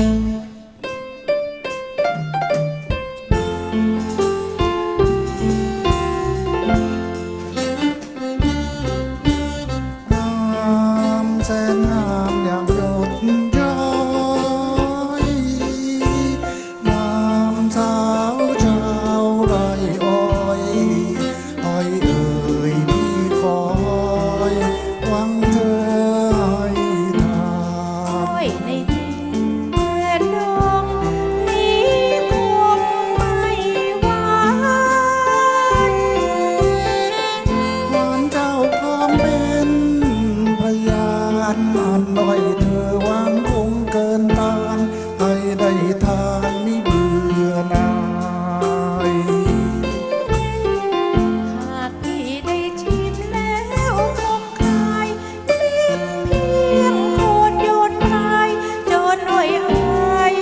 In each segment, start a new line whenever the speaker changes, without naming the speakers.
นำเส้นนำอย่างโด ให้เธอวางคงเกินตานให้ได้ทานไม่เบื่อนาย
หากพี่ได้ชิมแล้วคงคลายลิ้บเพียงโคตรยนพายจนหน่วยอาย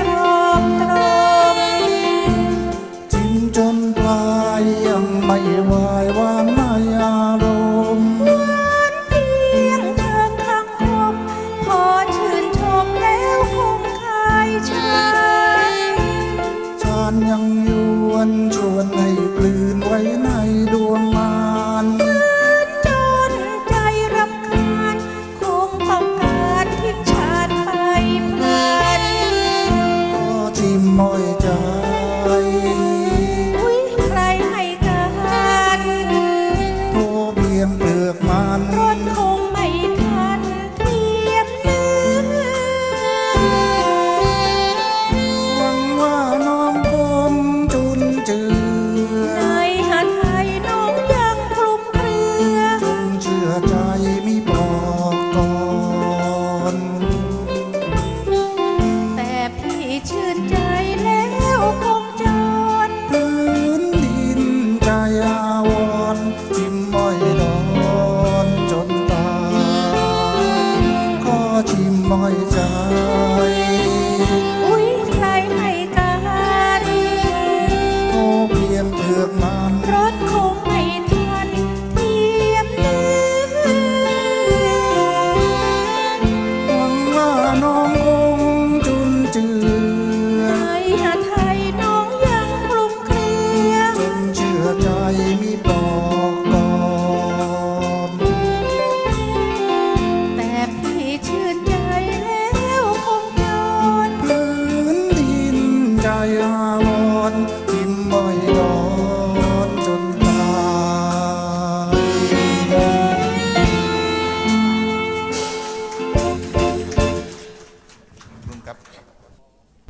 ตรอมตรอม
จิ้มจนปลายยังไม่วายว่านในอารม ยังยวนชวนให้ปลื้นไว้ใน ไม่บอกก่อน
แต่พี่ชื่นใจแล้วคงจน
พื้นดินกายาวอนจิ้มม้อยดอนจนตายขอจิ้มม้อยใจ yalan